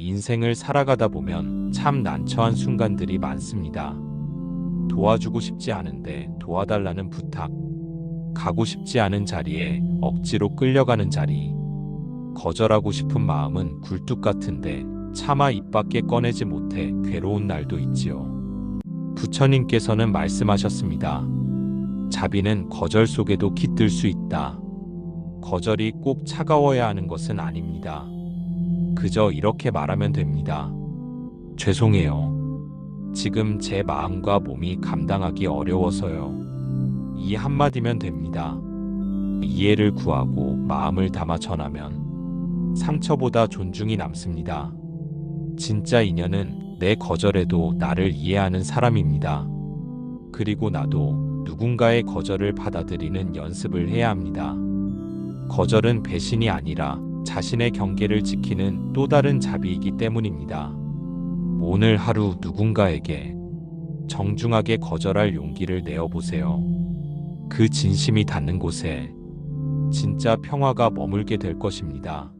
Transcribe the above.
인생을 살아가다 보면 참 난처한 순간들이 많습니다. 도와주고 싶지 않은데 도와달라는 부탁. 가고 싶지 않은 자리에 억지로 끌려가는 자리. 거절하고 싶은 마음은 굴뚝 같은데 차마 입 밖에 꺼내지 못해 괴로운 날도 있지요. 부처님께서는 말씀하셨습니다. 자비는 거절 속에도 깃들 수 있다. 거절이 꼭 차가워야 하는 것은 아닙니다. 그저 이렇게 말하면 됩니다. 죄송해요. 지금 제 마음과 몸이 감당하기 어려워서요. 이 한마디면 됩니다. 이해를 구하고 마음을 담아 전하면 상처보다 존중이 남습니다. 진짜 인연은 내 거절에도 나를 이해하는 사람입니다. 그리고 나도 누군가의 거절을 받아들이는 연습을 해야 합니다. 거절은 배신이 아니라 자신의 경계를 지키는 또 다른 자비이기 때문입니다. 오늘 하루 누군가에게 정중하게 거절할 용기를 내어보세요. 그 진심이 닿는 곳에 진짜 평화가 머물게 될 것입니다.